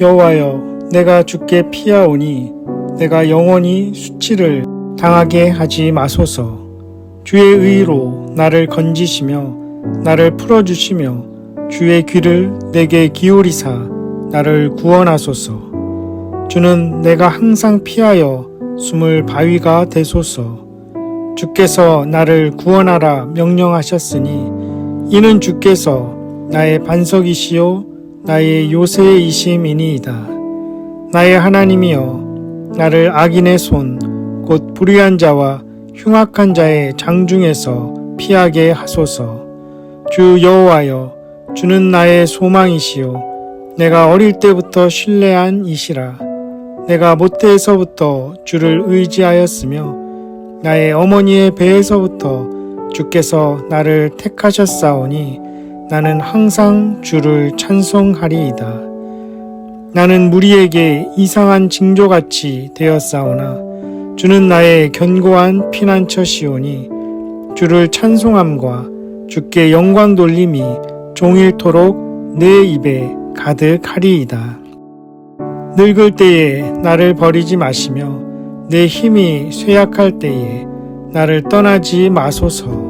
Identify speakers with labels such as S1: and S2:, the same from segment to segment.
S1: 여호와여 내가 주께 피하오니 내가 영원히 수치를 당하게 하지 마소서. 주의 의로 나를 건지시며 나를 풀어주시며 주의 귀를 내게 기울이사 나를 구원하소서. 주는 내가 항상 피하여 숨을 바위가 되소서. 주께서 나를 구원하라 명령하셨으니 이는 주께서 나의 반석이시요 나의 요새이심이니이다. 나의 하나님이여 나를 악인의 손 곧 불의한 자와 흉악한 자의 장중에서 피하게 하소서. 주 여호와여 주는 나의 소망이시요 내가 어릴 때부터 신뢰한 이시라 내가 모태에서부터 주를 의지하였으며 나의 어머니의 배에서부터 주께서 나를 택하셨사오니 나는 항상 주를 찬송하리이다. 나는 무리에게 이상한 징조같이 되었사오나 주는 나의 견고한 피난처시오니 주를 찬송함과 주께 영광 돌림이 종일토록 내 입에 가득하리이다. 늙을 때에 나를 버리지 마시며 내 힘이 쇠약할 때에 나를 떠나지 마소서.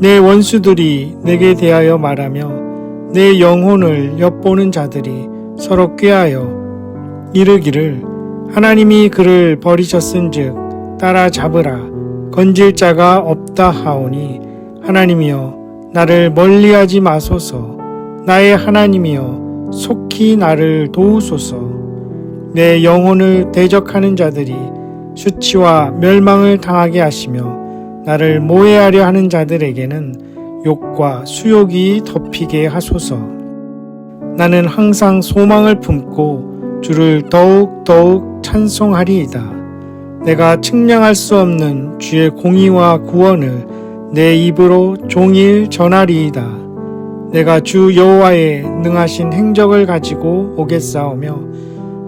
S1: 내 원수들이 내게 대하여 말하며 내 영혼을 엿보는 자들이 서로 꾀하여 이르기를 하나님이 그를 버리셨은즉 따라 잡으라. 건질 자가 없다 하오니 하나님이여 나를 멀리하지 마소서. 나의 하나님이여 속히 나를 도우소서. 내 영혼을 대적하는 자들이 수치와 멸망을 당하게 하시며 나를 모해하려 하는 자들에게는 욕과 수욕이 덮이게 하소서 나는 항상 소망을 품고 주를 더욱 더욱 찬송하리이다. 내가 측량할 수 없는 주의 공의와 구원을 내 입으로 종일 전하리이다. 내가 주 여호와의 능하신 행적을 가지고 오겠사오며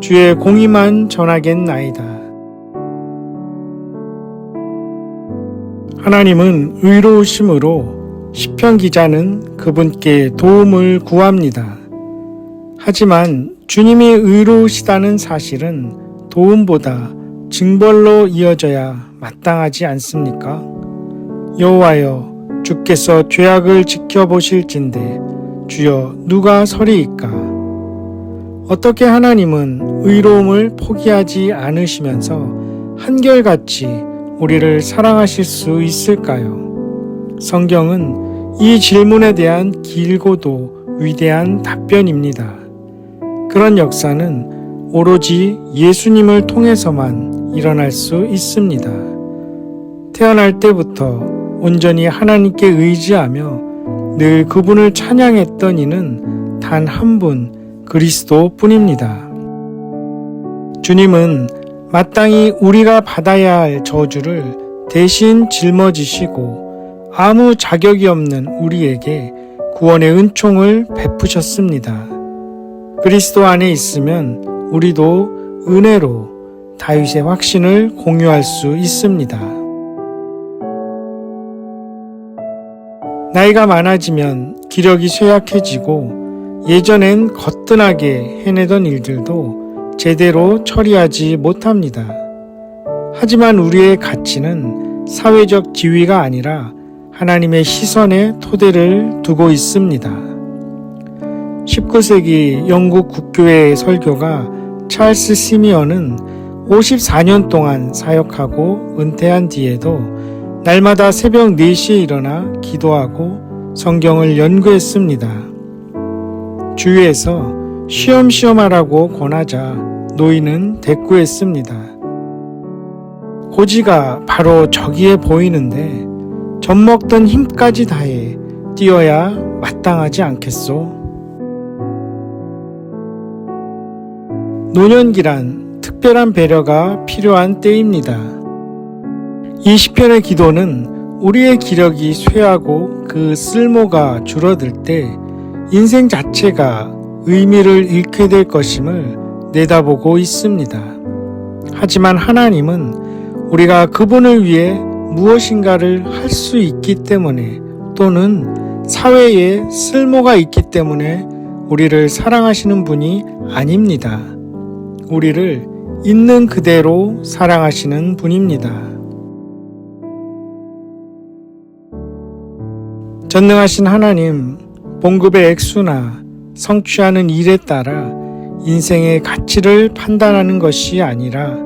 S1: 주의 공의만 전하겠나이다. 하나님은 의로우심으로 시편 기자는 그분께 도움을 구합니다. 하지만 주님이 의로우시다는 사실은 도움보다 징벌로 이어져야 마땅하지 않습니까? 여호와여 주께서 죄악을 지켜보실진데 주여 누가 서리이까? 어떻게 하나님은 의로움을 포기하지 않으시면서 한결같이 우리를 사랑하실 수 있을까요? 성경은 이 질문에 대한 길고도 위대한 답변입니다. 그런 역사는 오로지 예수님을 통해서만 일어날 수 있습니다. 태어날 때부터 온전히 하나님께 의지하며 늘 그분을 찬양했던 이는 단 한 분 그리스도 뿐입니다. 주님은 마땅히 우리가 받아야 할 저주를 대신 짊어지시고 아무 자격이 없는 우리에게 구원의 은총을 베푸셨습니다. 그리스도 안에 있으면 우리도 은혜로 다윗의 확신을 공유할 수 있습니다. 나이가 많아지면 기력이 쇠약해지고 예전엔 거뜬하게 해내던 일들도 제대로 처리하지 못합니다. 하지만 우리의 가치는 사회적 지위가 아니라 하나님의 시선에 토대를 두고 있습니다. 19세기 영국 국교회 설교가 찰스 시미언은 54년 동안 사역하고 은퇴한 뒤에도 날마다 새벽 4시에 일어나 기도하고 성경을 연구했습니다. 주위에서 쉬엄쉬엄 하라고 권하자 노인은 대꾸했습니다. 고지가 바로 저기에 보이는데 젖먹던 힘까지 다해 뛰어야 마땅하지 않겠소? 노년기란 특별한 배려가 필요한 때입니다. 이 시편의 기도는 우리의 기력이 쇠하고 그 쓸모가 줄어들 때 인생 자체가 의미를 잃게 될 것임을 내다보고 있습니다. 하지만 하나님은 우리가 그분을 위해 무엇인가를 할 수 있기 때문에 또는 사회에 쓸모가 있기 때문에 우리를 사랑하시는 분이 아닙니다. 우리를 있는 그대로 사랑하시는 분입니다. 전능하신 하나님, 봉급의 액수나 성취하는 일에 따라 인생의 가치를 판단하는 것이 아니라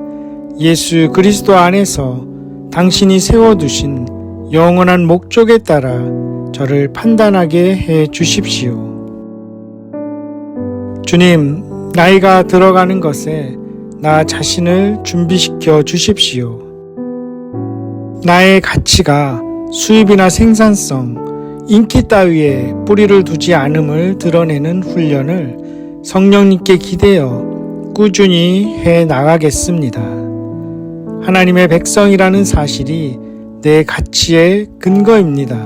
S1: 예수 그리스도 안에서 당신이 세워두신 영원한 목적에 따라 저를 판단하게 해 주십시오. 주님, 나이가 들어가는 것에 나 자신을 준비시켜 주십시오. 나의 가치가 수입이나 생산성, 인기 따위에 뿌리를 두지 않음을 드러내는 훈련을 성령님께 기대어 꾸준히 해 나가겠습니다. 하나님의 백성이라는 사실이 내 가치의 근거입니다.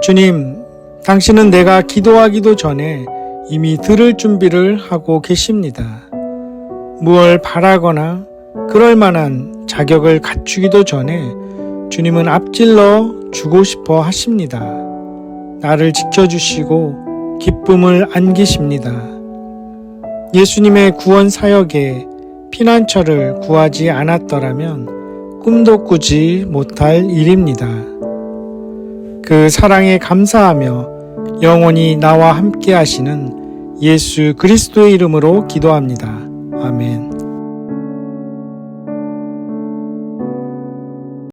S1: 주님, 당신은 내가 기도하기도 전에 이미 들을 준비를 하고 계십니다. 무얼 바라거나 그럴 만한 자격을 갖추기도 전에 주님은 앞질러 주고 싶어 하십니다. 나를 지켜주시고 기쁨을 안기십니다. 예수님의 구원 사역에 피난처를 구하지 않았더라면 꿈도 꾸지 못할 일입니다. 그 사랑에 감사하며 영원히 나와 함께 하시는 예수 그리스도의 이름으로 기도합니다. 아멘.